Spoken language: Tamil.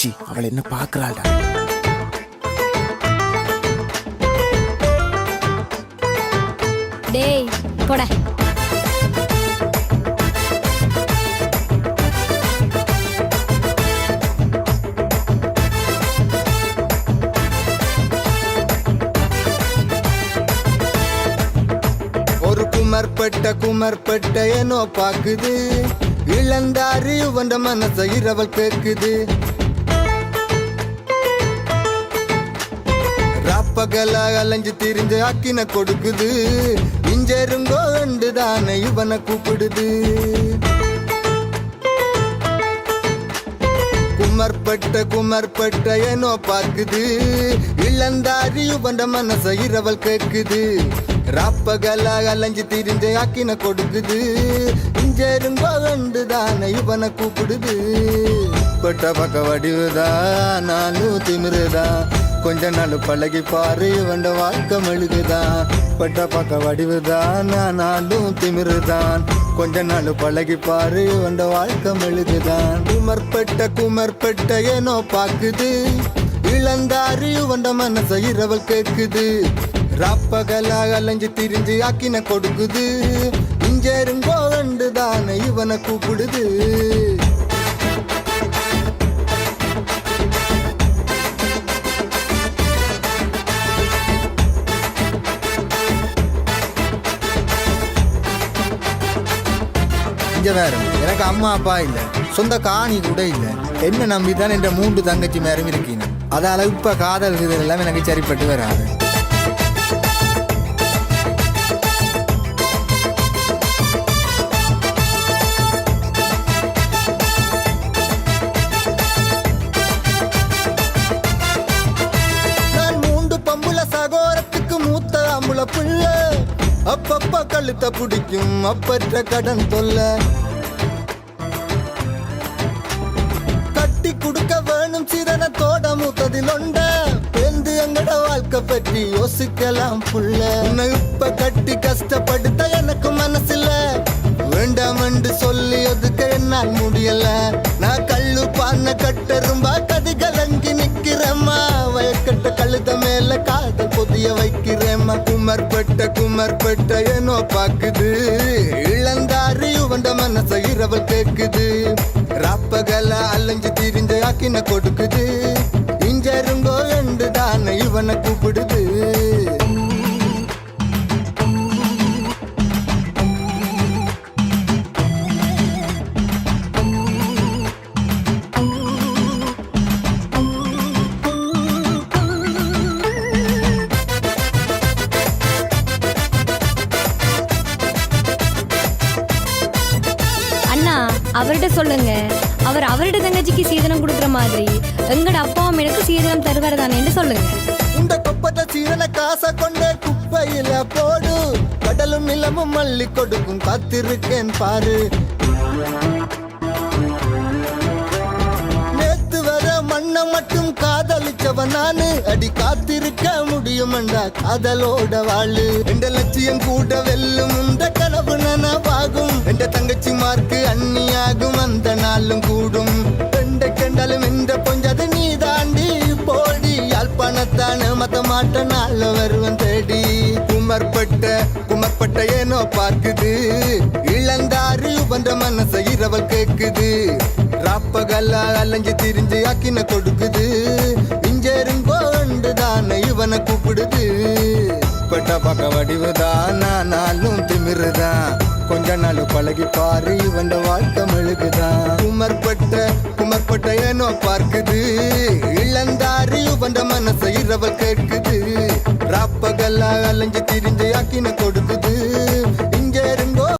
மச்சி அவள் என்ன பாக்குறாள்டா டேய் போட. ஒரு குமர்பட்ட குமர்பட்ட ಏನೋ பாக்குது இளந்தாரி உவண்ட மனச இரவல் கேக்குது. ராப்பகல அலைஞ்சு திரிஞ்சு அக்கின கொடுக்குது. இஞ்செருங்கோ தானே இவனை கூப்பிடுது. குமர்பட்ட குமர்பட்ட ஏனோ பார்க்குது. இளந்தாரி உவண்ட மனச இரவல் கேக்குது ராப்பகல அலைஞ்சு திரிஞ்சு அக்கின கொடுக்குது. இஞ்செருங்கோ தானே இவனை கூப்பிடுது. பட்ட பக்க வடிவுதா நானும் திமிருதான் கொஞ்ச நாள் பழகி பாரு இவண்ட வாழ்க்கை மெழுகுதான் பட்ட பக்க வடிவுதான் நானும் திமிருதான். கொஞ்ச நாள் பழகி பாரு இவண்ட வாழ்க்கை மெழுகுதான் குமர்பட்ட குமர்பட்ட ஏனோ பாக்குது இளந்தாரி இவண்ட மனச இரவல் கேக்குது ராப்பகலா அலைஞ்சு திரிஞ்சு ஆக்கின கொடுக்குது. இஞ்செருங்கோ தானே இவனை கூப்பிடுது. இங்க வேற எனக்கு அம்மா அப்பா இல்லை. சொந்த காணி கூட இல்லை. என்ன நம்பி தான் என்ற மூன்று தங்கச்சி மேரும் இருக்கீங்க அதால இப்ப காதல் இதெல்லாம் எனக்கு சரிப்பட்டு வராது. அப்பப்ப பிடிக்கும் அப்பற்ற கடன் தொல்ல. கட்டி கொடுக்க வேணும் சிதனத்தோட மூத்ததில் ஒண்ட. பெந்து எங்கட வாழ்க்கை பற்றி யோசிக்கலாம் புள்ள. உன்னை இப்ப கட்டி கஷ்டப்படுத்த எனக்கு மனசில்ல. வேண்டாம் என்று சொல்லி ஒதுக்க என்னால் முடியல. நான் கல்லு பான கட்டரும்பா கதி கலங்கி நிக்கிறம்மா. வயக்கட்ட கழுத மேல காதல் பொதிய வைக்க குமர்பட்ட குமர்பட்ட ஏனோ பாக்குது இளந்தாரி உவண்ட மனச இரவல் கேக்குது ராப்பகல அலைஞ்சு திரிஞ்சு ஆக்கின கொடுக்குது அவர்கிட்ட சொல்லுங்க. அவர் அவர்கிட்ட தங்கச்சிக்கு சீதனம் கொடுக்குற மாதிரி எங்கட அப்பா அம்மா எனக்கு சீதனம் தருவார் தானேன்னு சொல்லுங்க. இந்த குப்பத்தை சீரன காசை கொண்டு குப்பையில போடு. கடலும் நிலமும் மல்லி கொடுக்கும். காத்திருக்கேன் பாரு. நேத்து வர மண்ணை மட்டும் காதலிச்சவன் நானு. அடி காத்திருக்க முடியுமண்டா காதலோட வாழு. எந்த லட்சியம் கூட வெல்லும் இந்த கனவு நனவாகும். எந்த தங்கச்சி மார்க்கு அண்ணியாகும் அந்த நாளும் கூடும். ரெண்ட கண்டாலும் எந்த பொஞ்சது நீ தாண்டி போடி. யாழ்ப்பாணத்தான மத மாட்ட நாள் வருவன் தேடி. குமர்பட்ட குமர்பட்ட ஏனோ பார்க்குது. இளந்தாரி வந்த மனச இரவல் கேக்குது. ராப்பகல்ல அலைஞ்சு திரிஞ்சு அக்கின கொடுக்குது. இஞ்செருங்கோ இவனை கூப்பிடுது. பட்ட பக்க வடிவுதான் நானாலும் திமிருதான். கொஞ்ச நாள் பழகி பாரு இவன் வாழ்க்கை மெழுகுதான். குமர்பட்ட குமர்பட்ட ஏனோ பார்க்குது. இளந்தாரி இவன் மனசை இரவல் கேட்குது. ராப்பகல்லா அலைஞ்சு திரிஞ்சு ஆக்கின கொடுக்குது.